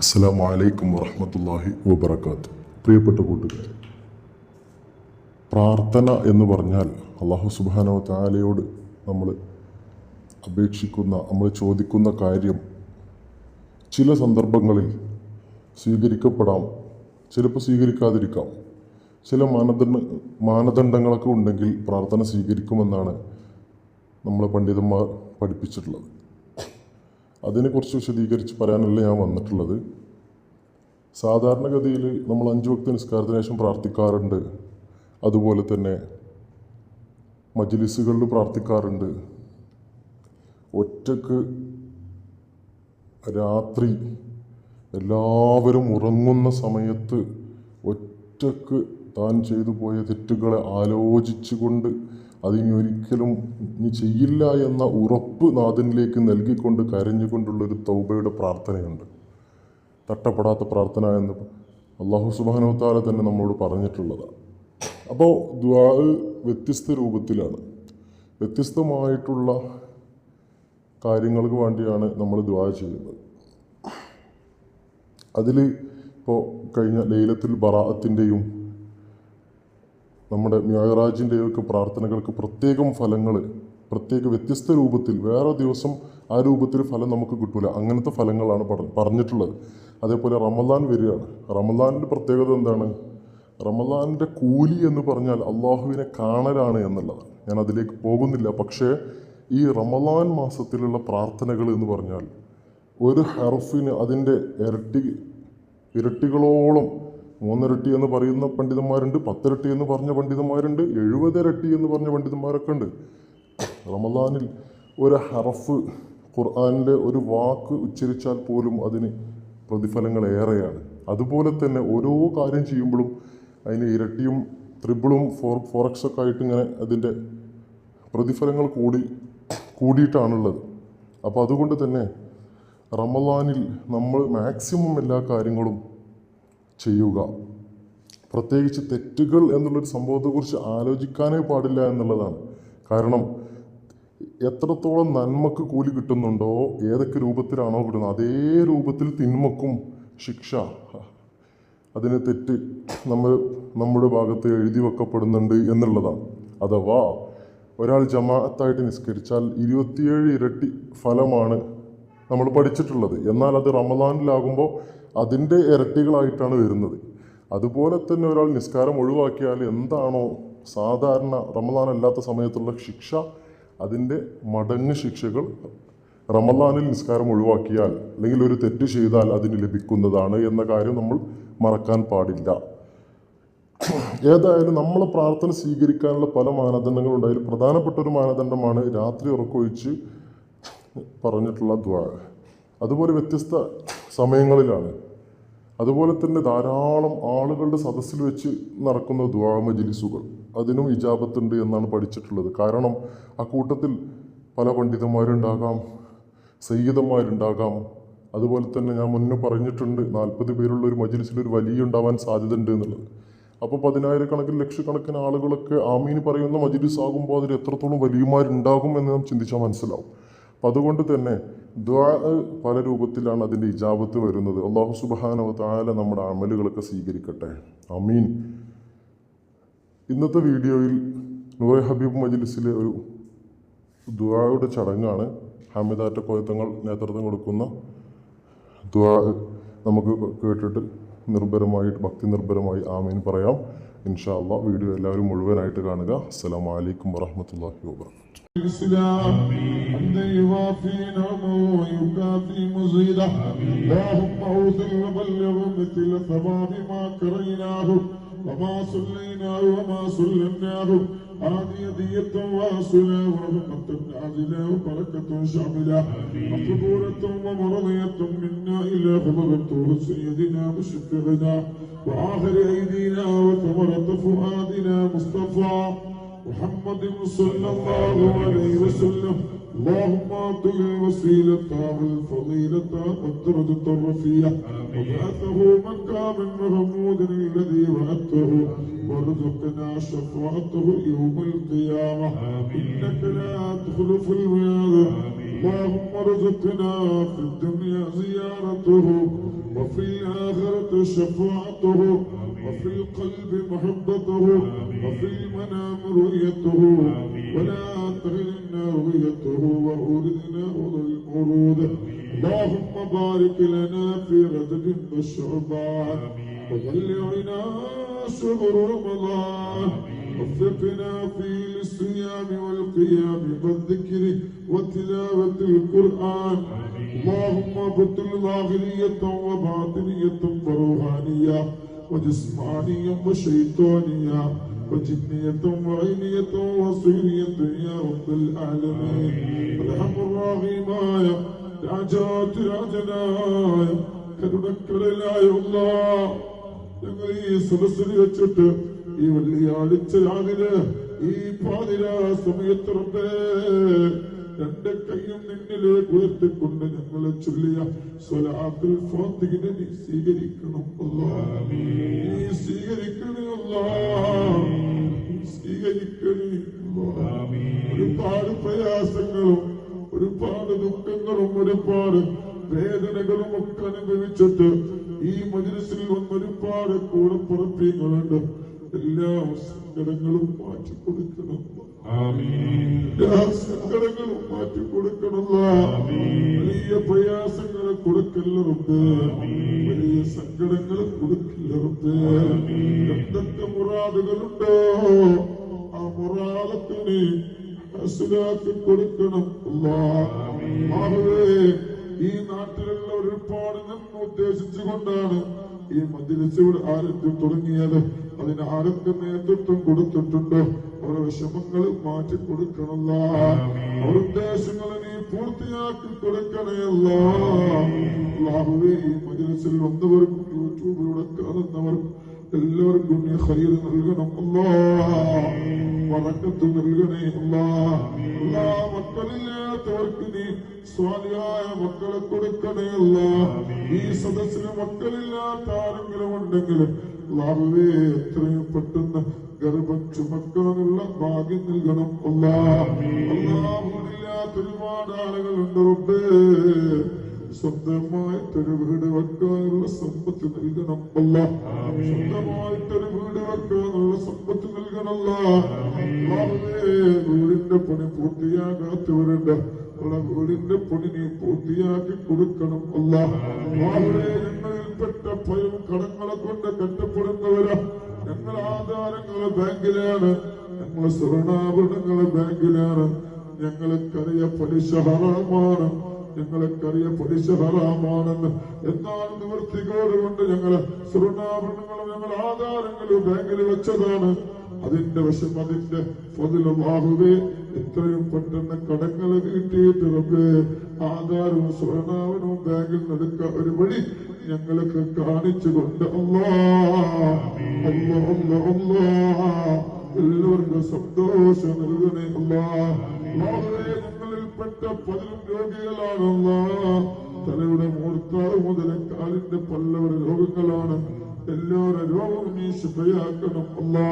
അസ്സലാമു വലൈക്കും വറഹമത്തല്ലാഹി വബർക്കാത്ത് പ്രിയപ്പെട്ട കൂട്ടുകാർ പ്രാർത്ഥന എന്ന് പറഞ്ഞാൽ അള്ളാഹു സുബാനോ താലയോട് നമ്മൾ അപേക്ഷിക്കുന്ന നമ്മൾ ചോദിക്കുന്ന കാര്യം ചില സന്ദർഭങ്ങളിൽ സ്വീകരിക്കപ്പെടാം ചിലപ്പോൾ സ്വീകരിക്കാതിരിക്കാം. ചില മാനദണ്ഡ മാനദണ്ഡങ്ങളൊക്കെ ഉണ്ടെങ്കിൽ പ്രാർത്ഥന സ്വീകരിക്കുമെന്നാണ് നമ്മളെ പണ്ഡിതന്മാർ പഠിപ്പിച്ചിട്ടുള്ളത്. അതിനെക്കുറിച്ച് വിശദീകരിച്ച് പറയാനല്ല ഞാൻ വന്നിട്ടുള്ളത്. സാധാരണഗതിയിൽ നമ്മൾ അഞ്ച് വക്ത നിസ്കാരത്തിന് ശേഷം പ്രാർത്ഥിക്കാറുണ്ട്. അതുപോലെ തന്നെ മജ്ലിസുകളിൽ പ്രാർത്ഥിക്കാറുണ്ട്. ഒറ്റയ്ക്ക് രാത്രി എല്ലാവരും ഉറങ്ങുന്ന സമയത്ത് ഒറ്റയ്ക്ക് താൻ ചെയ്തു പോയ തെറ്റുകളെ ആലോചിച്ചുകൊണ്ട് അതിനി ഒരിക്കലും ഇനി ചെയ്യില്ല എന്ന ഉറപ്പ് നാഥനിലേക്ക് നൽകിക്കൊണ്ട് കരഞ്ഞുകൊണ്ടുള്ള ഒരു തൗബയുടെ പ്രാർത്ഥനയുണ്ട്. തട്ടപ്പെടാത്ത പ്രാർത്ഥന എന്ന് അള്ളാഹു സുബാനോത്താല തന്നെ നമ്മോട് പറഞ്ഞിട്ടുള്ളതാണ്. അപ്പോൾ ദ്വാ വ്യത്യസ്ത രൂപത്തിലാണ്. വ്യത്യസ്തമായിട്ടുള്ള കാര്യങ്ങൾക്ക് വേണ്ടിയാണ് നമ്മൾ ദ്വാ ചെയ്യുന്നത്. അതിൽ ഇപ്പോൾ കഴിഞ്ഞ ലൈലത്തിൽ ബറാഅത്തിന്റെയും നമ്മുടെ മ്യാറാജിന്റെയും ഒക്കെ പ്രാർത്ഥനകൾക്ക് പ്രത്യേകം ഫലങ്ങൾ പ്രത്യേക വ്യത്യസ്ത രൂപത്തിൽ വേറെ ദിവസം ആ രൂപത്തിൽ ഫലം നമുക്ക് കിട്ടില്ല അങ്ങനത്തെ ഫലങ്ങളാണ് പറഞ്ഞിട്ടുള്ളത്. അതേപോലെ റമദാൻ വരികയാണ്. റമദാനിന്റെ പ്രത്യേകത എന്താണ്? റമദാനിന്റെ കൂലി എന്ന് പറഞ്ഞാൽ അള്ളാഹുവിനെ കാണലാണ് എന്നുള്ളതാണ് ഞാൻ അതിലേക്ക് പോകുന്നില്ല. പക്ഷേ ഈ റമദാൻ മാസത്തിലുള്ള പ്രാർത്ഥനകൾ എന്ന് പറഞ്ഞാൽ ഒരു ഹർഫിന് അതിന്റെ ഇരട്ടി ഇരട്ടികളോളം മൂന്നിരട്ടി എന്ന് പറയുന്ന പണ്ഡിതന്മാരുണ്ട് പത്തിരട്ടി എന്ന് പറഞ്ഞ പണ്ഡിതന്മാരുണ്ട് എഴുപതിരട്ടി എന്ന് പറഞ്ഞ പണ്ഡിതന്മാരൊക്കെ ഉണ്ട്. റമദാനിൽ ഒരു ഹറഫ് ഖുർആാനിലെ ഒരു വാക്ക് ഉച്ചരിച്ചാൽ പോലും അതിന് പ്രതിഫലങ്ങൾ ഏറെയാണ്. അതുപോലെ തന്നെ ഓരോ കാര്യം ചെയ്യുമ്പോഴും അതിന് ഇരട്ടിയും ത്രിബിളും ഫോർ ഫോറക്സൊക്കെ ആയിട്ട് ഇങ്ങനെ അതിന്റെ പ്രതിഫലങ്ങൾ കൂടി കൂടിയിട്ടാണുള്ളത്. അപ്പോൾ അതുകൊണ്ട് തന്നെ റമദാനിൽ നമ്മൾ മാക്സിമം എല്ലാ കാര്യങ്ങളും ചെയ്യുക. പ്രത്യേകിച്ച് തെറ്റുകൾ എന്നുള്ളൊരു സംഭവത്തെക്കുറിച്ച് ആലോചിക്കാനേ പാടില്ല എന്നുള്ളതാണ്. കാരണം എത്രത്തോളം നന്മക്ക് കൂലി കിട്ടുന്നുണ്ടോ ഏതൊക്കെ രൂപത്തിലാണോ കിട്ടുന്നത് അതേ രൂപത്തിൽ തിന്മക്കും ശിക്ഷ. അതിന് തെറ്റ് നമ്മൾ നമ്മുടെ ഭാഗത്ത് എഴുതി വെക്കപ്പെടുന്നുണ്ട് എന്നുള്ളതാണ്. അഥവാ ഒരാൾ ജമാഅത്തായിട്ട് നിസ്കരിച്ചാൽ ഇരുപത്തിയേഴ് ഇരട്ടി ഫലമാണ് നമ്മൾ പഠിച്ചിട്ടുള്ളത്. എന്നാൽ അത് റമദാനിലാകുമ്പോൾ അതിന്റെ ഇരട്ടികളായിട്ടാണ് വരുന്നത്. അതുപോലെ തന്നെ ഒരാൾ നിസ്കാരം ഒഴിവാക്കിയാൽ എന്താണോ സാധാരണ റമദാൻ അല്ലാത്ത സമയത്തുള്ള ശിക്ഷ അതിന്റെ മടങ്ങ് ശിക്ഷകൾ റമദാനിൽ നിസ്കാരം ഒഴിവാക്കിയാൽ അല്ലെങ്കിൽ ഒരു തെറ്റ് ചെയ്താൽ അതിന് ലഭിക്കുന്നതാണ് എന്ന കാര്യം നമ്മൾ മറക്കാൻ പാടില്ല. ഏതായാലും നമ്മൾ പ്രാർത്ഥന സ്വീകരിക്കാനുള്ള പല മാനദണ്ഡങ്ങളുണ്ട്. അതിൽ പ്രധാനപ്പെട്ട ഒരു മാനദണ്ഡമാണ് രാത്രി ഉറക്കമൊഴിച്ച് പറഞ്ഞിട്ടുള്ള ദ്വാ. അതുപോലെ വ്യത്യസ്ത സമയങ്ങളിലാണ്. അതുപോലെ തന്നെ ധാരാളം ആളുകളുടെ സദസ്സിൽ വെച്ച് നടക്കുന്ന ദ്വാ മജിലിസുകൾ. അതിനും ഇജാബത്തുണ്ട് എന്നാണ് പഠിച്ചിട്ടുള്ളത്. കാരണം ആ കൂട്ടത്തിൽ പല പണ്ഡിതന്മാരുണ്ടാകാം സയ്യിദന്മാരുണ്ടാകാം. അതുപോലെ തന്നെ ഞാൻ മുന്നേ പറഞ്ഞിട്ടുണ്ട് നാൽപ്പത് പേരുള്ള ഒരു മജിലിസിൽ ഒരു വലിയ ഉണ്ടാവാൻ സാധ്യതയുണ്ട് എന്നുള്ളത്. അപ്പോൾ പതിനായിരക്കണക്കിന് ലക്ഷക്കണക്കിന് ആളുകളൊക്കെ ആമീന് പറയുന്ന മജിലിസ് ആകുമ്പോൾ അതിൽ എത്രത്തോളം വലിയമാരുണ്ടാകും എന്ന് നാം ചിന്തിച്ചാൽ മനസ്സിലാവും. അപ്പം അതുകൊണ്ട് തന്നെ ദ്വാ പല രൂപത്തിലാണ് അതിന്റെ ഇജാബത്ത് വരുന്നത്. അള്ളാഹു സുബാനവ താല നമ്മുടെ അമലുകളൊക്കെ സ്വീകരിക്കട്ടെ. അമീൻ. ഇന്നത്തെ വീഡിയോയിൽ നൂറെ ഹബീബ് മജ്ലിസിലെ ഒരു ദ്വായുടെ ചടങ്ങാണ്. ഹമിദാറ്റ കൊയത്തങ്ങൾ നേതൃത്വം കൊടുക്കുന്ന ദ്വാ നമുക്ക് കേട്ടിട്ട് നിർഭരമായിട്ട് ഭക്തി നിർഭരമായി ആമീൻ പറയാം. ഇൻഷാ വീഡിയോ എല്ലാവരും മുഴുവനായിട്ട് കാണുക. അസ്സലാമു അലൈക്കും വറഹ്മത്തുള്ളാഹി വബറകാതുഹു. الإسلام حمدا يوافي نعمه ويكافي مزيده. اللهم اوصل وبلغ مثل ثواب ما كريناه وما صليناه وما سلمناه. هذه دية واصلة ورحمة عادلة وبركة شاملة. مقبولة ومرضية منا إلى حضرة سيدنا مشفقنا. وآخر أيدينا محمد صلى الله عليه وسلم. اللهم أعطه الوسيلة والفضيلة والدرجة الرفيعة. وبعثه مكاما محمودا الذي وعدته. وارزقنا شفاعته يوم القيامة. إنك لا تخلف الميعاد اللهم ارزقنا في الدنيا زيارته. وفي الآخرة شفاعته. وفي القلب محبته. وفي المنام رؤيته. ولا تغلنا رؤيته وأوردنا الورود اللهم بارك لنا في رجب وشعبان وبلغنا شهر رمضان. وفقنا في الصيام والقيام والذكر وتلاوة القرآن. اللهم بطل ظاهرية وباطنية وروحانية وجسمانية وشيطانية. وجنية وعينية وصينية يا رب العالمين. ارحم الراغمة يا دعجات يا جنايا كنكر لا يا الله يغري سلسل يا جد يولي على التلعبنا إي فاضي لا سمية ربه രണ്ട് കൈയും നിന്നിലേക്ക് ഉയർത്തിക്കൊണ്ട് ഞങ്ങളെ ചൊല്ലിയ സ്വലാത്തുൽ ഫാത്തിഹിനെ നീ സ്വീകരിക്കണം. നീ സ്വീകരിക്കണേ അല്ലാ. സ്വീകരിക്കണേ അല്ലാ. ഒരുപാട് പ്രയാസങ്ങളും ഒരുപാട് ദുഃഖങ്ങളും ഒരുപാട് വേദനകളും ഒക്കെ അനുഭവിച്ചിട്ട് ഈ മജിലിസിൽ വന്ന് ഒരുപാട് കൂടെ പുറപ്പെടുന്നുണ്ട് എല്ലാ സങ്കടങ്ങളും മാറ്റി കൊടുക്കണം എല്ലാ സങ്കടങ്ങളും മാറ്റി കൊടുക്കണമല്ല. വലിയ പ്രയാസങ്ങൾ കൊടുക്കല്ലറുത്ത് വലിയ സങ്കടങ്ങൾ കൊടുക്കല്ലറുത്ത് എന്തൊക്കെ മുറാദുകളുണ്ടോ? ആ മുറാദത്തിന് ഹസുലാക്കി കൊടുക്കണം. ഈ നാട്ടിലുള്ള നന്മ ഉദ്ദേശിച്ചുകൊണ്ടാണ് ഈ മദ്യരസ് ഇവിടെ ആരംഭം തുടങ്ങിയത്. അതിന് ആരൊക്കെ നേതൃത്വം കൊടുത്തിട്ടുണ്ട്. അവരുടെ വിഷമങ്ങൾ മാറ്റി കൊടുക്കണല്ല അവരുടെ ഉദ്ദേശങ്ങളെ നീ പൂർത്തിയാക്കി കൊടുക്കണയല്ല ഈ മദ്രസിൽ വന്നവർക്കും യൂട്യൂബിലൂടെ കാണുന്നവർക്കും എല്ലാവർക്കും നീ ഹൈർ നൽകണം. അല്ലാ. വറക്കത്ത് നൽകണേ അല്ലാ. അല്ലാ മക്കളില്ലാത്തവർക്ക് നീ സ്വാലിയായ മക്കളെ കൊടുക്കണേ അല്ലാ ഈ സദസ്സിന് മക്കളില്ലാത്ത ആരെങ്കിലും ഉണ്ടെങ്കിലും അല്ലാഹുവേ എത്രയും പെട്ടെന്ന് ഗർഭം ചുമക്കാനുള്ള ഭാഗ്യം നൽകണം. അല്ലാ. അല്ലാഹുവില്ലാത്ത ഒരുപാട് ആളുകളുണ്ട് റബ്ബേ. സ്വന്തമായിട്ടൊരു വീട് വെക്കാനുള്ള സമ്പത്ത് നൽകണം. അല്ല. സ്വന്തമായിട്ടൊരു വീട് വെക്കാനുള്ള സമ്പത്ത് നൽകണമല്ല വീടിന്റെ പണി പൂർത്തിയാകാത്തവരുണ്ട്. ഉള്ള വീടിന്റെ പണി നീ പൂർത്തിയാക്കി കൊടുക്കണം. അല്ല ഞങ്ങളിൽപ്പെട്ട ഭയം കടങ്ങളെ കൊണ്ട് കെട്ടപ്പെടുന്നവരാ. ഞങ്ങൾ ആധാരങ്ങൾ ബാങ്കിലാണ്. ഞങ്ങളെ സ്വർണാഭരണങ്ങൾ ബാങ്കിലാണ്. ഞങ്ങൾക്കറിയ പലിശ ഹറാമാണ്. ഞങ്ങൾക്കറിയ പലിശ ഹറാമാണെന്ന്. എന്നാൽ നിവൃത്തികോട് കൊണ്ട് ഞങ്ങൾ സ്വർണാഭരണങ്ങളും ഞങ്ങൾ ആധാരങ്ങളും ബാങ്കിൽ വെച്ചതാണ്. അതിന്റെ വശം അതിന്റെ പൊതിലുമാകുവേ എത്രയും പെട്ടെന്ന് കടങ്ങൾ കിട്ടിയിട്ടുറപ്പേ ആധാരവും സ്വർണാവനവും ബാങ്കിൽ നടക്ക ഒരു വഴി ഞങ്ങൾക്ക് കാണിച്ചു കൊണ്ട് എല്ലാവർക്കും സന്തോഷം നൽകണേ അല്ലാ ഞങ്ങളിൽപ്പെട്ട പലരും രോഗികളാണല്ല തലയുടെ മൂർത്താവ് മുതൽ കാലിന്റെ പല്ലവർ രോഗങ്ങളാണ്. എല്ലാവരുടെ രോഗവും നീ ശുഭയാക്കണം അല്ലാ